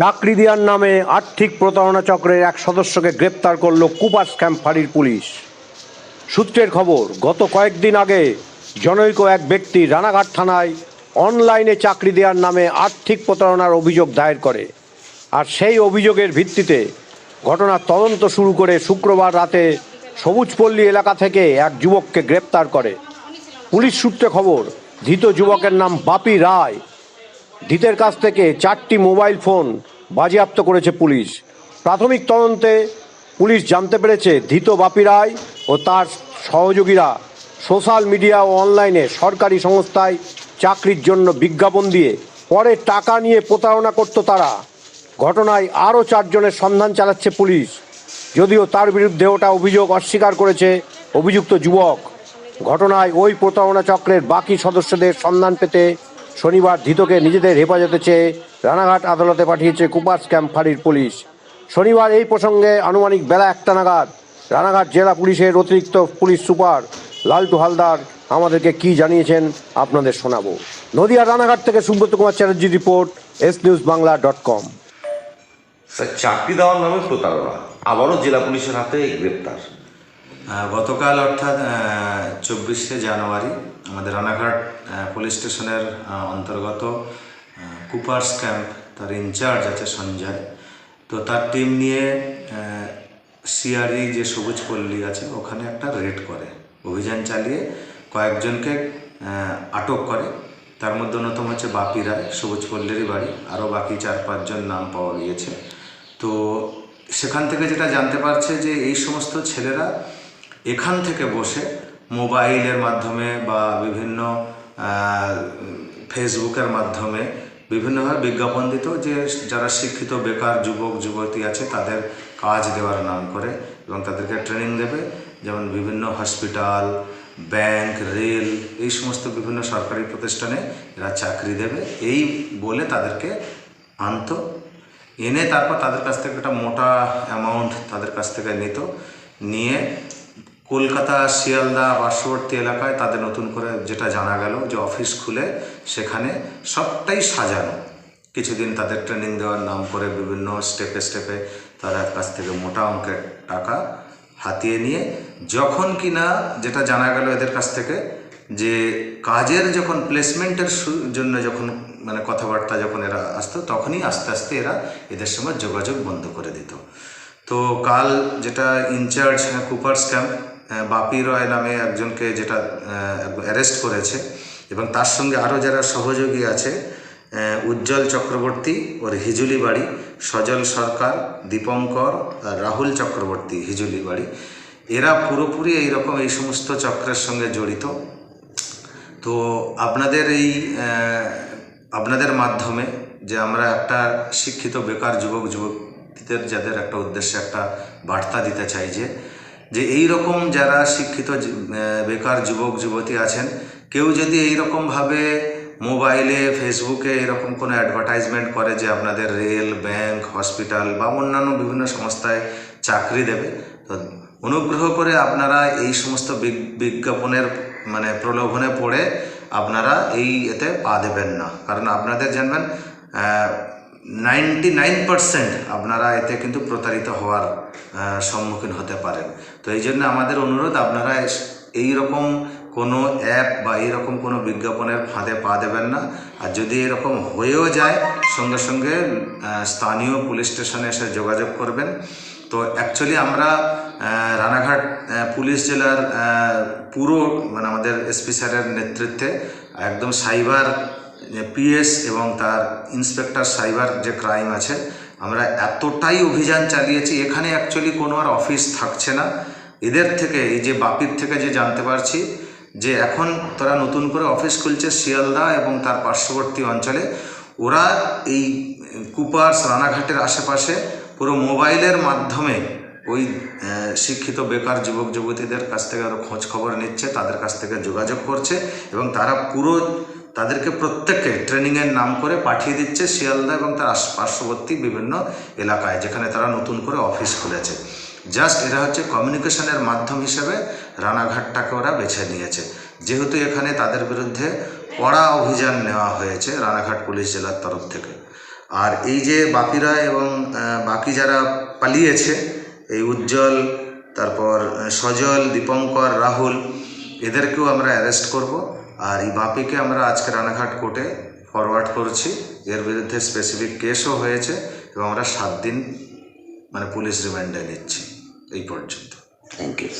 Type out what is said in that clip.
চাকরি দেওয়ার নামে আর্থিক প্রতারণা চক্রের এক সদস্যকে গ্রেপ্তার করল কুপাস ক্যাম্প ফাঁড়ির পুলিশ। সূত্রের খবর, গত কয়েকদিন আগে জনৈক এক ব্যক্তি রানাঘাট থানায় অনলাইনে চাকরি দেওয়ার নামে আর্থিক প্রতারণার অভিযোগ দায়ের করে। আর সেই অভিযোগের ভিত্তিতে ঘটনার তদন্ত শুরু করে শুক্রবার রাতে সবুজপল্লী এলাকা থেকে এক যুবককে গ্রেপ্তার করে। পুলিশ সূত্রে খবর, ধৃত যুবকের নাম বাপি রায় ধৃতের কাছ থেকে চারটি মোবাইল ফোন বাজেয়াপ্ত করেছে পুলিশ। প্রাথমিক তদন্তে পুলিশ জানতে পেরেছে ধৃত বাপি রায় ও তার সহযোগীরা সোশ্যাল মিডিয়া ও অনলাইনে সরকারি সংস্থায় চাকরির জন্য বিজ্ঞাপন দিয়ে পরে টাকা নিয়ে প্রতারণা করত তারা। ঘটনায় আরও চারজনের সন্ধান চালাচ্ছে পুলিশ। যদিও তার বিরুদ্ধে ওটা অভিযোগ অস্বীকার করেছে অভিযুক্ত যুবক। ঘটনায় ওই প্রতারণা চক্রের বাকি সদস্যদের সন্ধান পেতে শনিবার ধৃতকে নিজেদের হেফাজতে চেয়ে রানাঘাট আদালতে পাঠিয়েছে কুপাস ক্যাম্প ফাঁড়ির পুলিশ। শনিবার এই প্রসঙ্গে আনুমানিক বেলা একটা নাগাদ রানাঘাট জেলা পুলিশের অতিরিক্ত পুলিশ সুপার লালটু হালদার আমাদেরকে কি জানিয়েছেন আপনাদের শোনাবো। নদিয়া রানাঘাট থেকে Subrata Kumar Chatterjee report, S news Bangla dot com. Sir, চাকরি দেওয়ার নামে প্রতারণা। আবারও জেলা পুলিশের হাতে গ্রেপ্তার। গতকাল অর্থাৎ চব্বিশে জানুয়ারি আমাদের রানাঘাট পুলিশ স্টেশনের অন্তর্গত কুপার্স ক্যাম্প, তার ইনচার্জ আছে সঞ্জয়। তো তার টিম নিয়ে সিআরই যে সবুজ পল্লী আছে, ওখানে একটা রেড করে, অভিযান চালিয়ে কয়েকজনকে আটক করে। তার মধ্যে অন্যতম হচ্ছে বাপি রায়, সবুজ পল্লীরই বাড়ি। আরও বাকি চার, পাঁচজন নাম পাওয়া গিয়েছে। তো সেখান থেকে যেটা জানতে পারছে যে এই সমস্ত ছেলেরা এখান থেকে বসে মোবাইলের মাধ্যমে বা বিভিন্ন ফেসবুকের মাধ্যমে বিভিন্নভাবে বিজ্ঞাপন দিত যে যারা শিক্ষিত, বেকার যুবক, যুবতী আছে তাদের কাজ দেওয়ার নাম করে এবং তাদেরকে ট্রেনিং দেবে। যেমন বিভিন্ন হসপিটাল ব্যাংক রেল এই সমস্ত বিভিন্ন সরকারি প্রতিষ্ঠানে এরা চাকরি দেবে। এই বলে তাদেরকে আনতো। এনে তারপর তাদের কাছ থেকে একটা মোটা অ্যামাউন্ট তাদের কাছ থেকে নিত। নিয়ে কলকাতা, শিয়ালদা, পার্শ্ববর্তী এলাকায় তাদের নতুন করে যেটা জানা গেল যে অফিস খুলে সেখানে সবটাই সাজানো। কিছুদিন তাদের ট্রেনিং দেওয়ার নাম করে বিভিন্ন স্টেপে স্টেপে তারা কাছ থেকে মোটা অঙ্কের টাকা হাতিয়ে নিয়ে, যখন কি না যেটা জানা গেল এদের কাছ থেকে যে কাজের যখন প্লেসমেন্টের জন্য যখন মানে কথাবার্তা যখন এরা আসতো, তখনই আস্তে আস্তে এরা এদের সঙ্গে যোগাযোগ বন্ধ করে দিত। তো কাল যেটা incharge Coopers camp Bapi Roy নামে একজনকে যেটা অ্যারেস্ট করেছে। এবং তার সঙ্গে আরও যারা সহযোগী আছে উজ্জ্বল চক্রবর্তী ওর হিজুলি বাড়ি, সজল সরকার, দীপঙ্কর রাহুল চক্রবর্তী হিজুলি বাড়ি। এরা পুরোপুরি এইরকম এই সমস্ত চক্রের সঙ্গে জড়িত। তো আপনাদের এই আপনাদের মাধ্যমে যে আমরা একটা শিক্ষিত, বেকার যুবক, যুবতীদের যাদের একটা উদ্দেশ্যে একটা বার্তা দিতে চাই যে যে এই রকম যারা শিক্ষিত বেকার যুবক, যুবতী আছেন, কেউ যদি এই রকমভাবে মোবাইলে, ফেসবুকে এরকম কোনো অ্যাডভার্টাইজমেন্ট করে যে আপনাদের রেল, ব্যাংক হসপিটাল বা অন্যান্য বিভিন্ন সংস্থায় চাকরি দেবে, তো অনুগ্রহ করে আপনারা এই সমস্ত বিজ্ঞাপনের মানে প্রলোভনে পড়ে আপনারা এই এতে পা দেবেন না। কারণ আপনাদের জানবেন নাইনটি নাইন পারসেন্ট আপনারা এতে কিন্তু প্রতারিত হওয়ার সম্মুখীন হতে পারেন। তো এই জন্য আমাদের অনুরোধ, আপনারা এই রকম কোনো অ্যাপ বা এইরকম কোনো বিজ্ঞাপনের ফাঁদে পা দেবেন না। আর যদি এরকম হয়েও যায়, সঙ্গে সঙ্গে স্থানীয় পুলিশ স্টেশনে এসে যোগাযোগ করবেন। তো অ্যাকচুয়ালি আমরা রানাঘাট পুলিশ জেলার পুরো মানে আমাদের এসপি স্যারের নেতৃত্বে একদম সাইবার পিএস এবং তার ইন্সপেক্টর সাইবার যে ক্রাইম আছে, আমরা এতটাই অভিযান চালিয়েছি, এখানে অ্যাকচুয়ালি কোনো আর অফিস থাকছে না। এদের থেকে, এই যে বাপির থেকে যে জানতে পারছি, যে এখন তারা নতুন করে অফিস খুলছে শিয়ালদা এবং তার পার্শ্ববর্তী অঞ্চলে, ওরা এই কুপার্স রানাঘাটের আশেপাশে পুরো মোবাইলের মাধ্যমে ওই শিক্ষিত বেকার যুবক যুবতীদের কাছ থেকে আরও খোঁজ খবর নিচ্ছে, তাদের কাছ থেকে যোগাযোগ করছে এবং তারা পুরো তাদেরকে প্রত্যেককে ট্রেনিংয়ের নাম করে পাঠিয়ে দিচ্ছে শিয়ালদা এবং তার পার্শ্ববর্তী বিভিন্ন এলাকায়, যেখানে তারা নতুন করে অফিস খুলেছে। জাস্ট এরা হচ্ছে কমিউনিকেশনের মাধ্যম হিসেবে রানাঘাটটাকে ওরা বেছে নিয়েছে। যেহেতু এখানে তাদের বিরুদ্ধে কড়া অভিযান নেওয়া হয়েছে রানাঘাট পুলিশ জেলার তরফ থেকে। আর এই যে বাপিরা এবং বাকি যারা পালিয়েছে, এই উজ্জ্বল, তারপর সজল, দীপঙ্কর, রাহুল, এদেরকেও আমরা অ্যারেস্ট করব। আর এই বাপিকে আমরা আজকে রানাঘাট কোর্টে ফরওয়ার্ড করছি। এর বিরুদ্ধে স্পেসিফিক কেসও হয়েছে এবং আমরা সাত দিন মানে পুলিশ রিমান্ডে নিচ্ছি। এই পর্যন্ত। Thank you